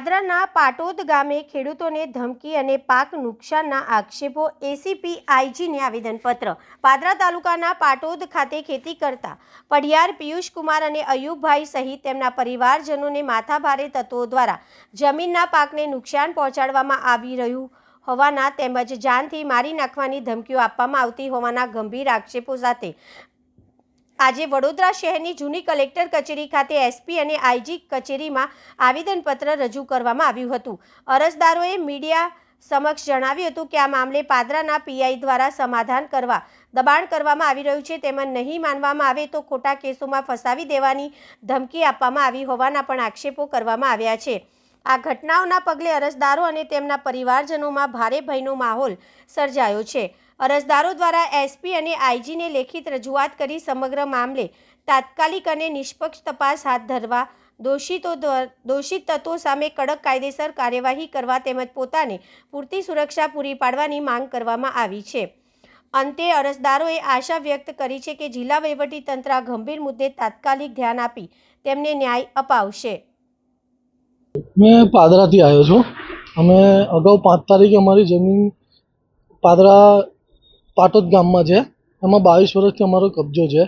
પાદરાના પાટોદ ગામે ખેડૂતોને ધમકી અને પાક નુકસાનના આક્ષેપો એસીપી આઈજીને આવેદનપત્ર. પાદરા તાલુકાના પાટોદ ખાતે ખેતી કરતા પડિયાર પિયુષકુમાર અને અયુબભાઈ સહિત તેમના પરિવારજનોને માથાભારે તત્વો દ્વારા જમીનના પાકને નુકસાન પહોંચાડવામાં આવી રહ્યું હોવાના તેમજ જાનથી મારી નાખવાની ધમકીઓ આપવામાં આવતી હોવાના ગંભીર આક્ષેપો સાથે આજે વડોદરા શહેરની જૂની કલેક્ટર કચેરી ખાતે એસપી અને આઈજી કચેરીમાં આવેદનપત્ર રજૂ કરવામાં આવ્યું હતું. અરજદારોએ મીડિયા સમક્ષ જણાવ્યું હતું કે આ મામલે પાદરાના પીઆઈ દ્વારા સમાધાન કરવા, દબાણ કરવામાં આવી રહ્યું છે. તેમાં નહીં માનવામાં આવે તો ખોટા કેસોમાં ફસાવી દેવાની ધમકી આપવામાં આવી હોવાના પણ આક્ષેપો કરવામાં આવ્યા છે. આ ઘટનાઓના પગલે અરજદારો અને તેમના પરિવારજનોમાં ભારે ભયનો માહોલ સર્જાયો છે. અરજદારો દ્વારા એસપી અને આઈજીને લેખિત રજૂઆત કરી સમગ્ર મામલે તાત્કાલિક અને નિષ્પક્ષ તપાસ હાથ ધરવા, દોષિતો દોષિત તત્વો સામે કડક કાયદેસર કાર્યવાહી કરવા તેમજ પોતાને પૂરતી સુરક્ષા પૂરી પાડવાની માંગ કરવામાં આવી છે. અંતે અરજદારોએ આશા વ્યક્ત કરી છે કે જિલ્લા વહીવટીતંત્ર આ ગંભીર મુદ્દે તાત્કાલિક ધ્યાન આપી તેમને ન્યાય અપાવશે. મેં પાદરાથી આવ્યો છું. અમે અગાઉ પાંચ તારીખે અમારી જમીન પાદરા પાટોદ ગામમાં છે. એમાં બાવીસ વર્ષથી અમારો કબજો છે.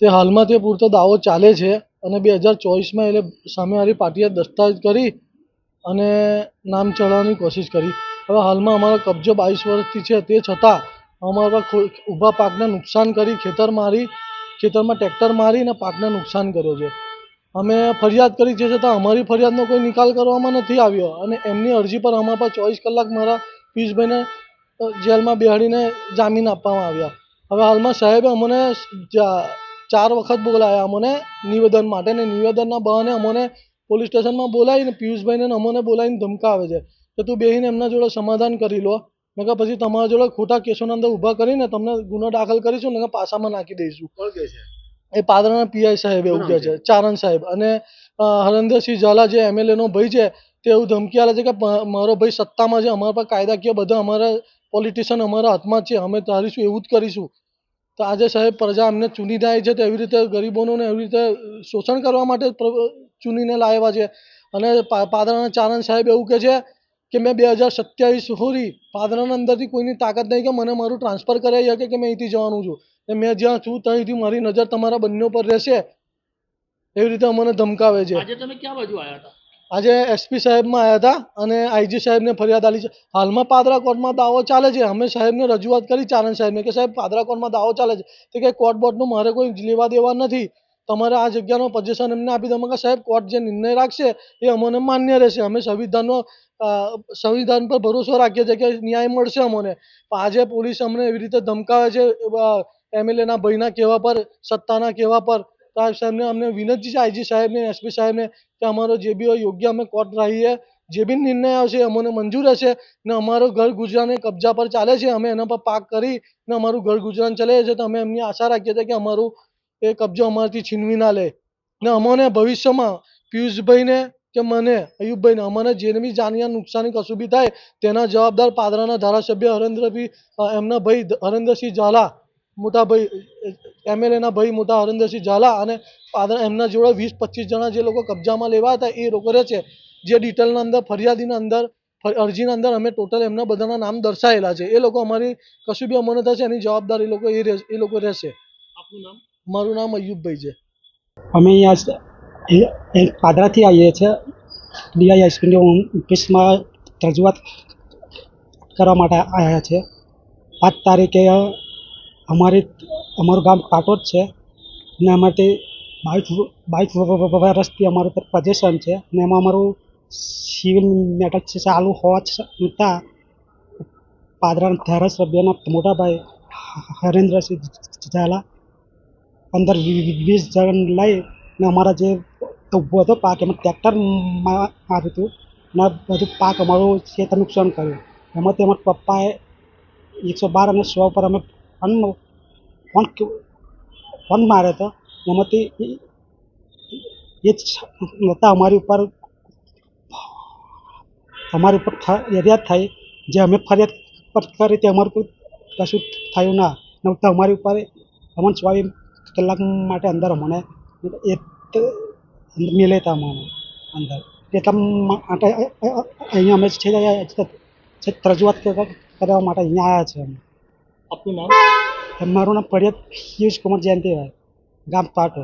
તે હાલમાં તે પૂરતો દાવો ચાલે છે અને બે હજાર ચોવીસમાં એટલે સામેવાળી પાર્ટીએ દસ્તાવેજ કરી અને નામ ચડાવવાની કોશિશ કરી. હવે હાલમાં અમારો કબજો બાવીસ વર્ષથી છે. તે છતાં અમારા ઊભા પાકને નુકસાન કરી ખેતર મારી ખેતરમાં ટ્રેક્ટર મારી અને પાકને નુકસાન કર્યો છે. અમે ફરિયાદ કરી છે છતાં અમારી ફરિયાદનો કોઈ નિકાલ કરવામાં નથી આવ્યો અને એમની અરજી પર અમારા પર ચોવીસ કલાક મારા પિયુષભાઈને અ, જેલમાં બેહાડીને જામીન આપવામાં આવ્યા. હવે હાલમાં સાહેબે અમને ચાર વખત બોલાયા. અમને નિવેદન માટે ને નિવેદનના બહાને અમને પોલીસ સ્ટેશનમાં બોલાવીને પિયુષભાઈને અમને બોલાવીને ધમકાવે છે. કે તું બેહીને એમના જોડે સમાધાન કરી લો. મેં કહ્યું પછી તમારા જોડે ખોટા કેસોના અંદર ઊભા કરીને તમને ગુનો દાખલ કરીશું ને પાસામાં નાખી દઈશું. કોણ કહે છે? એ પાદરાના પીઆઈ સાહેબ એવું કહે છે. ચારણ સાહેબ. અને હરેન્દ્રસિંહ ઝાલા જે એમએલએનો ભાઈ છે તે એવું ધમકી આલે છે કે મારો ભાઈ સત્તામાં છે. અમારા પર કાયદાકીય બધા અમારા પોલિટિશિયન અમારા હાથમાં છે, અમે ધારીશું, એવું જ કરીશું. તો આજે સાહેબ પ્રજા અમને ચૂની જાય છે, તો એવી રીતે ગરીબોને એવી રીતે શોષણ કરવા માટે ચૂનીને લાવ્યા છે. અને પાદરાના ચારણ સાહેબ એવું કહે છે કે મેં બે હજાર સત્યાવીસ સુધી પાદરાના અંદરથી કોઈની તાકાત નહીં કે મને મારું ટ્રાન્સફર કરાવી શકે કે મેં અહીંથી જવાનું છું. ને મેં જ્યાં છું ત્યાંથી મારી નજર તમારા બંને પર રહેશે. એવી રીતે અમને ધમકાવે છે. આજે તમે ક્યાં બાજુ આવ્યા હતા? આજે એસપી સાહેબમાં આવ્યા હતા અને આઈજી સાહેબને ફરિયાદ આલી છે. હાલમાં પાદરા કોર્ટમાં દાવો ચાલે છે. અમે સાહેબને રજૂઆત કરી ચારણ સાહેબને કે સાહેબ, પાદરા કોર્ટમાં દાવો ચાલે છે. તે કે કોર્ટ બોર્ડનું મારે કોઈ લેવા દેવા નથી. તમારે આ જગ્યાનો પજેશન એમને આપી દો. કે સાહેબ, કોર્ટ જે નિર્ણય રાખશે એ અમને માન્ય રહેશે. અમે સંવિધાનનો સંવિધાન પર ભરોસો રાખીએ છીએ કે ન્યાય મળશે અમને. આજે પોલીસ અમને એવી રીતે ધમકાવે છે એમએલએના ભાઈના કહેવા પર, સત્તાના કહેવા પર તો સાહેબને અમને વિનંતી છે, આઈજી સાહેબને, એસપી સાહેબને કે અમારો જે બી હોય યોગ્ય અમે કોર્ટ રહીએ. જે બી નિર્ણય આવશે, અમને મંજૂર હશે ને અમારો ઘર ગુજરાન કબજા પર ચાલે છે, અમે એના પર પાક કરી ને અમારું ઘર ગુજરાન ચાલે છે, તો અમે એમની આશા રાખીએ છીએ કે અમારું એ કબજો અમારાથી છીનવી ના લે. ને અમને ભવિષ્યમાં પિયુષભાઈને કે મને, અયુબભાઈને, અમને જેને બી જાનીયા નુકસાની કશું બી થાય, તેના જવાબદાર પાદરાના ધારાસભ્ય હરેન્દ્રભાઈ એમના ભાઈ હરેન્દ્રસિંહ ઝાલા મોટા ભાઈ એમએલએના ભાઈ મોટા હરેન્દ્રસિંહ ઝાલા અને પાદરા એમના જોડે વીસ પચીસ જણા જે લોકો કબજામાં લેવા હતા એ લોકો રહે છે. જે ડિટેલના અંદર ફરિયાદીના અંદર અરજીના અંદર અમે ટોટલ એમના બધાના નામ દર્શાવેલા છે. એ લોકો અમારી કશું બી અમને થશે એની જવાબદારી એ લોકો એ એ લોકો રહેશે. આપનું નામ? મારું નામ અયુબભાઈ છે. અમે અહીંયા પાદરાથી આવીએ છીએ. ડીઆઈ એસપીની ઓફિસમાં રજૂઆત કરવા માટે આવ્યા છે પાંચ તારીખે અમારી અમારું ગામ પાટોદ છે. અને તે બાવીસ બાવીસ વર્ષથી અમારું પોઝિશન છે. અને એમાં અમારું સિવિલ છે, ચાલુ હોવા છતાં પાદરાના ધારાસભ્યના મોટાભાઈ હરેન્દ્રસિંહ ઝાલા પંદર વીસ જણ લઈ ને અમારા જે ઊભો હતો પાક, એમાં ટ્રેક્ટર માર્યું હતું. ને બધું પાક અમારું ખેતર નુકસાન કર્યું. એમાંથી અમારા પપ્પાએ એકસો બાર અને સો પર અમે ફોન ફોન ફોન માર્યો હતો એમાંથી એ- નહોતા અમારી ઉપર અમારી ઉપર ફરિયાદ થઈ જે અમે ફરિયાદ કરી તે અમારું કોઈ કશું થયું ના ને અમારી ઉપર અમને ચોવીસ કલાક માટે અંદર અમને એ મેલે હતા અમને અંદર એટલા માટે અહીંયા અમે છે રજૂઆત કરવા માટે અહીંયા આવ્યા છે અમે આપનું નામ? મારું નામ પડિયાત પિયુષ કુમાર જયંતિભાઈ ગામ પાટો